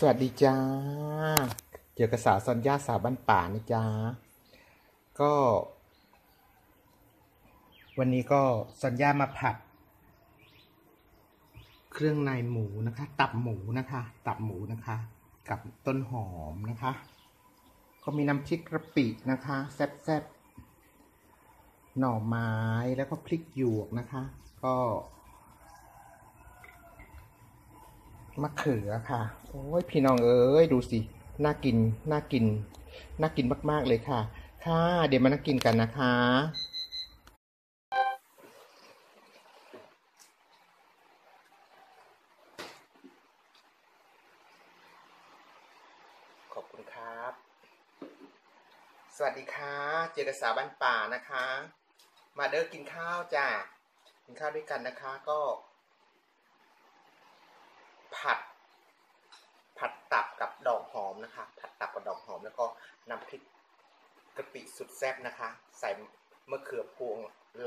สวัสดีจ้าเจอกับสาวซอนย่าสาวบ้านป่านะจ้า ก็ วันนี้ก็ซอนย่ามาผัด เครื่องในหมูนะคะ ตับหมูนะคะ ตับหมูนะคะ กับต้นหอมนะคะ ก็มีน้ำพริกกระปินะคะแซ่บๆหน่อไม้แล้วก็พริกหยวกนะคะ ก็ มะเขือค่ะ โอ้ยพี่น้องเอ้ยดูสิ น่ากิน น่ากิน น่ากินมาก ๆ เลยค่ะ ค่ะ เดี๋ยวมานั่งกินกันนะคะ ขอบคุณครับ สวัสดีค่ะ เจอกับสาวบ้านป่านะคะ มาเด้อกินข้าวจ้ะ กินข้าวด้วยกันนะคะ ก็ ผัด ผัดตับกับดอกหอมนะคะ ผัดตับกับดอกหอมแล้วก็น้ำพริกกะปิสุดแซ่บนะคะ ใส่มะเขือพวง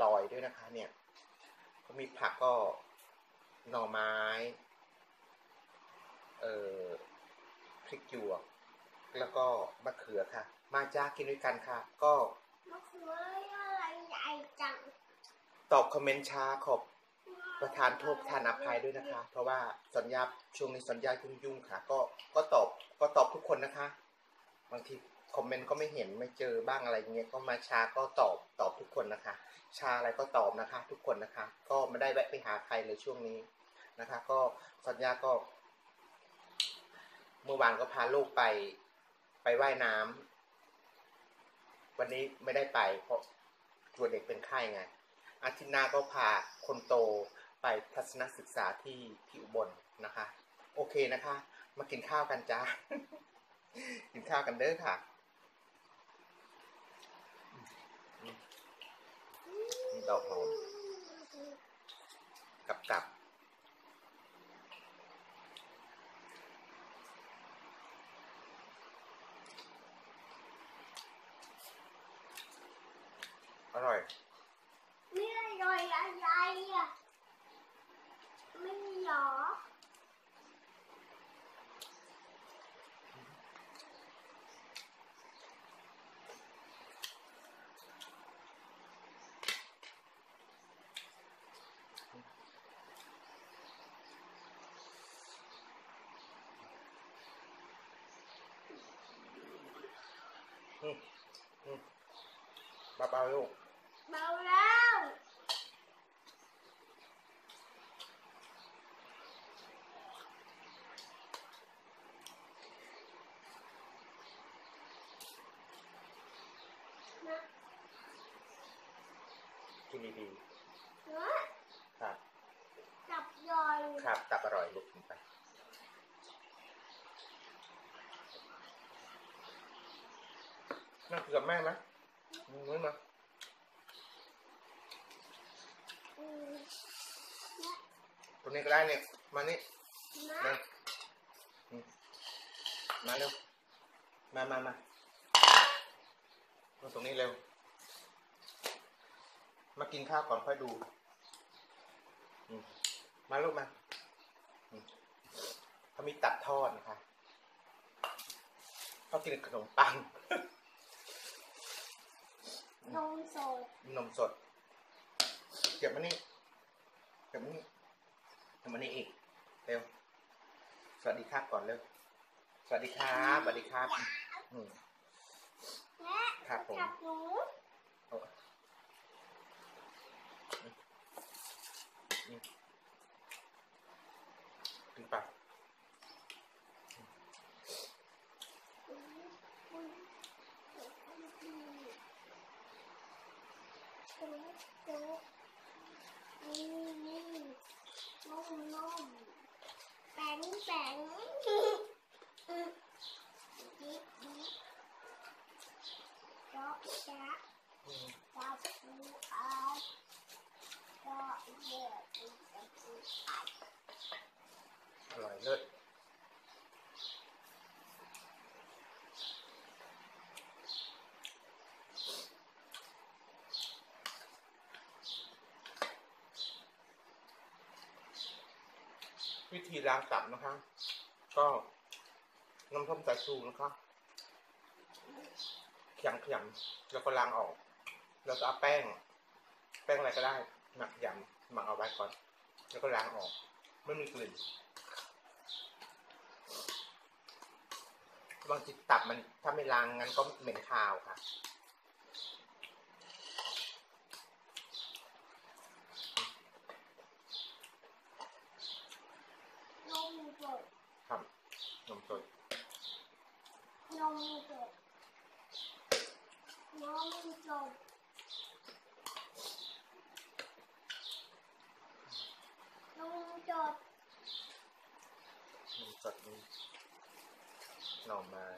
ลอยด้วยนะคะ เนี่ย ก็มีผักก็หน่อไม้ เอ่อพริกหยวกแล้วก็มะเขือค่ะ มาจ้ากินด้วยกันค่ะ ก็มะเขืออะไรใหญ่จัง ตอบคอมเมนต์ช้าขอบ ประทานโทษประทานอภัยด้วยนะคะ เพราะว่าสัญญาช่วงนี้สัญญายุ่งๆค่ะ ก็ก็ตอบก็ตอบทุกคนนะคะ บางทีคอมเมนต์ก็ไม่เห็นไม่เจอบ้างอะไรเงี้ยก็มาชาก็ตอบตอบทุกคนนะคะ ชาอะไรก็ตอบนะคะ ทุกคนนะคะ ก็ไม่ได้แวะไปหาใครเลยช่วงนี้นะคะ ก็สัญญาก็ เมื่อวานก็พาลูกไปไปว่ายน้ำวันนี้ไม่ได้ไป เพราะตัวเด็กเป็นไข้ไงอาทิตย์หน้าก็พาคนโต ไปทัศนศึกษาที่ที่อุบลนะคะ โอเคนะคะ มากินข้าวกันจ้ากินข้าวกันเด้อค่ะดอกหอมกับกับอร่อย นี่อะไรอะไรอะไม่มีหรอ เบาๆลูกเบาแล้ว นะ กินดี เนื้อ ๆครับ จับย่อย ครับตับอร่อยลูกกินไป น่าเกลือแม่ไหมมึงมาอืมตรงนี้ก็ได้เนี่ยมานี่นะเร็วอืมมาเร็วมามามามาตรงนี้เร็ว มากินข้าวก่อนค่อยดูอืมมาลูกมาอืมเขามีตัดทอดนะคะเขากินขนมปัง นมสด นมสด เก็บมานี่เก็บมานี่เก็บมานี่อีก เร็ว สวัสดีครับก่อนเร็ว สวัสดีครับ สวัสดีครับ อืมและครับผมจับหนู เอาอืมกินไป อืมอืมอืม อืมอืมนี่นี่นมนมแป้งแป้งอืมนี่นี่เจาะจ๊ะ อืม จับปูเอาเจาะเยอะปูจับปูเอา อร่อยเลิศ วิธีล้างตับนะคะ ก็น้ำส้มสายชูนะคะเขียงเขียงแล้วก็ล้างออก แล้วก็เอาแป้ง แป้งอะไรก็ได้หมักยำหมักเอาไว้ก่อน แล้วก็ล้างออก ไม่มีกลิ่นบางทีตับมันถ้าไม่ล้างงั้นก็เหม็นคาวค่ะ นมสด ครับนมสด นมสดนมสดนมสด นมสดนี่ หน่อไม้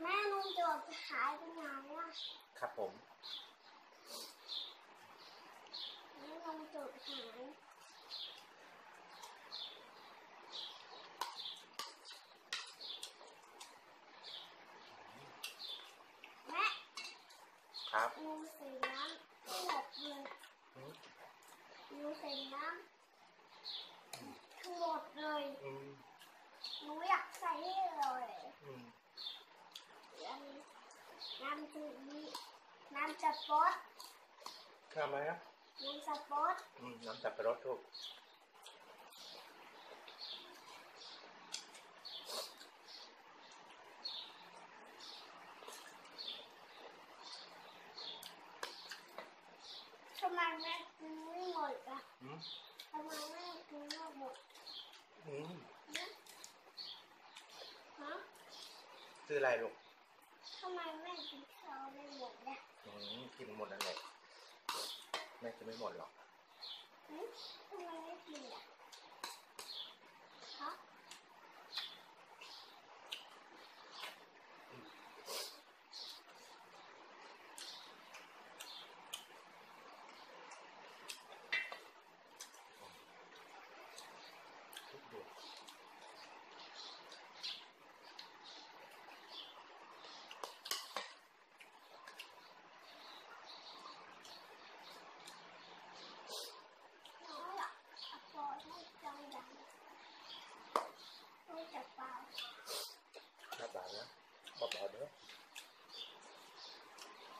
แม่นมสดหายไปไหนล่ะครับผมแม่นมสดหายแม่ครับหนูใส่น้ำไม่หมดเลย อืมหนูใส่น้ำทั้งหมดเลยอืม หนูอยากใส่ให้เลยอืมน้ำน้ำจืดนี้น้ำจับป๊อตทำไหมครับน้ำจับป๊อตอืมน้ำสับปะรดทุก ทำไมแม่กินไม่หมดอะ อืม ทำไมแม่กินไม่หมด อืม นะฮะ ซื้ออะไรลูกทำไมแม่กินข้าวไม่หมดเนี่ยอืมกินหมดนั่นแหละแม่จะไม่หมดหรอกหึทำไมไม่กินอะฮะ ทุกเดือน น้อยอะอะปอให้จังดังไม่จับเปล่า น่าบานะบอกบอกเด้อ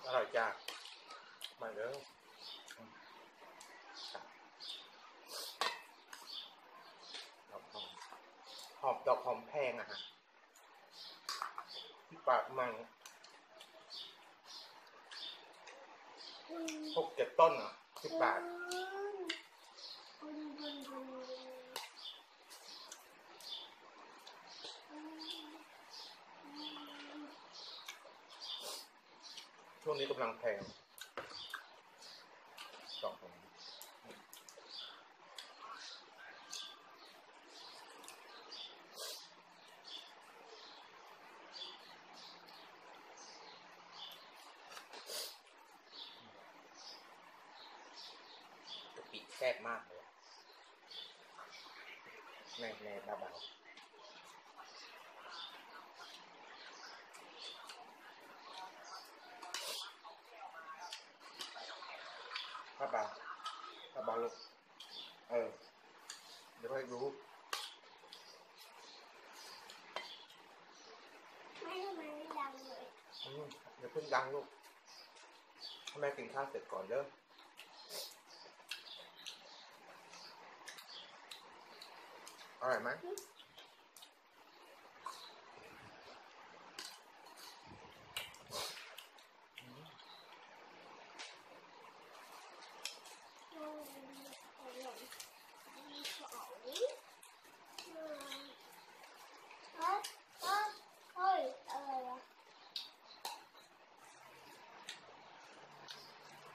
อร่อยจ้ามาเด้ออืมครับดอกหอม หอมดอกหอมแพงอะฮะที่ปากมังหกเจ็ดต้นอะสิบบาทช่วงนี้กำลังแพงดอกหอมกะปิแซ่บมากเลยแน่แน่เบาๆเบาๆเบาๆลูกเออ เดี๋ยวให้รู้ไม่ทำไมไม่ดังเลยอืมเดี๋ยวเพิ่งดังลูกให้แม่กินข้าวเสร็จก่อนเด้อ อร่อยไหม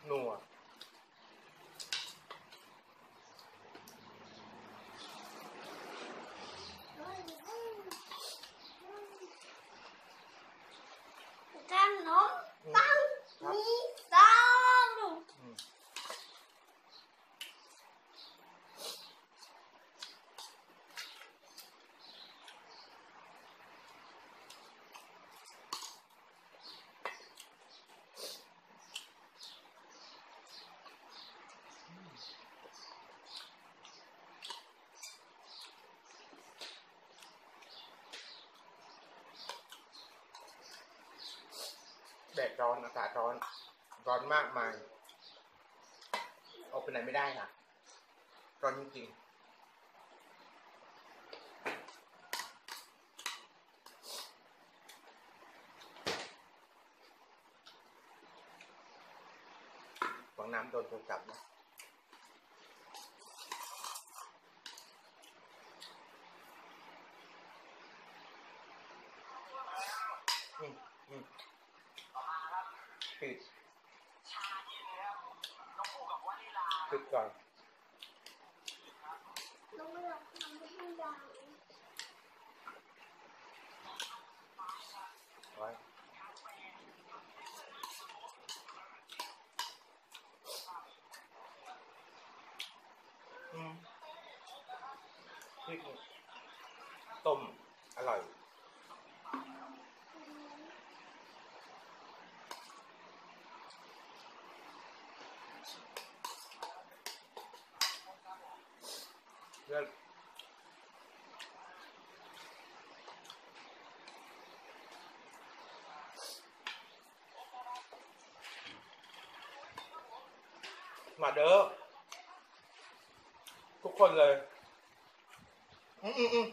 อืม อร่อยดีกว่าอืมเฮ้ยเฮ้ยเฮ้ยอะไรวะนัวดร้อนอากาศร้อน ร้อนมากมายออกไปไหนไม่ได้ค่ะ ร้อนจริงๆหวังน้ำโดนโทรศัพท์นะอืมอืม ปิดปิดก่อนน้องไม่อยากทำให้ทุกอย่างไว้อืมพริกต้มอร่อย เลือด มาเด้อทุกคนเลย อืมอืมอืม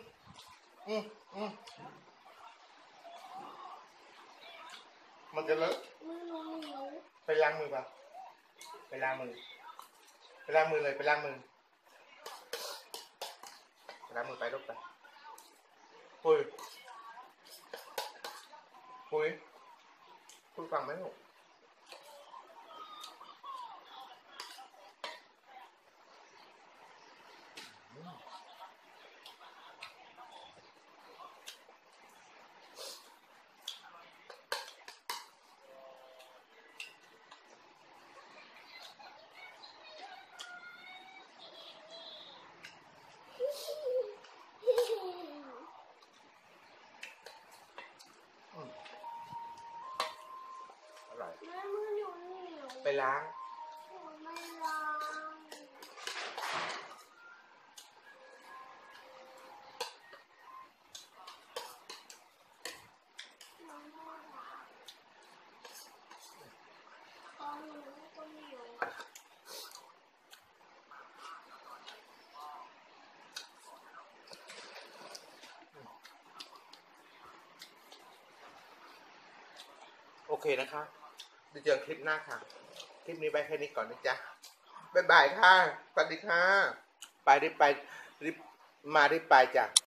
อืมอืมมันจะเลอะมือหนูเหนียวไปล้างมือป่ะไปล้างมือ ไปล้างมือเลยไปล้างมือไปล้างมือไปลูกไปปุยปุยพูดฟังไหมลูกอืมอร่อย แม่มือหนูเหนียว ไปล้าง หนูไม่ล้างหนูไม่ล้างตอนหนูก็ เหนียวโอเคนะคะเดี๋ยวเจอคลิปหน้าค่ะ คลิปนี้ไปแค่นี้ก่อนนะจ๊ะบ๊ายบายค่ะสวัสดีค่ะ ไปรีบไปรีบมารีบไปจ้ะ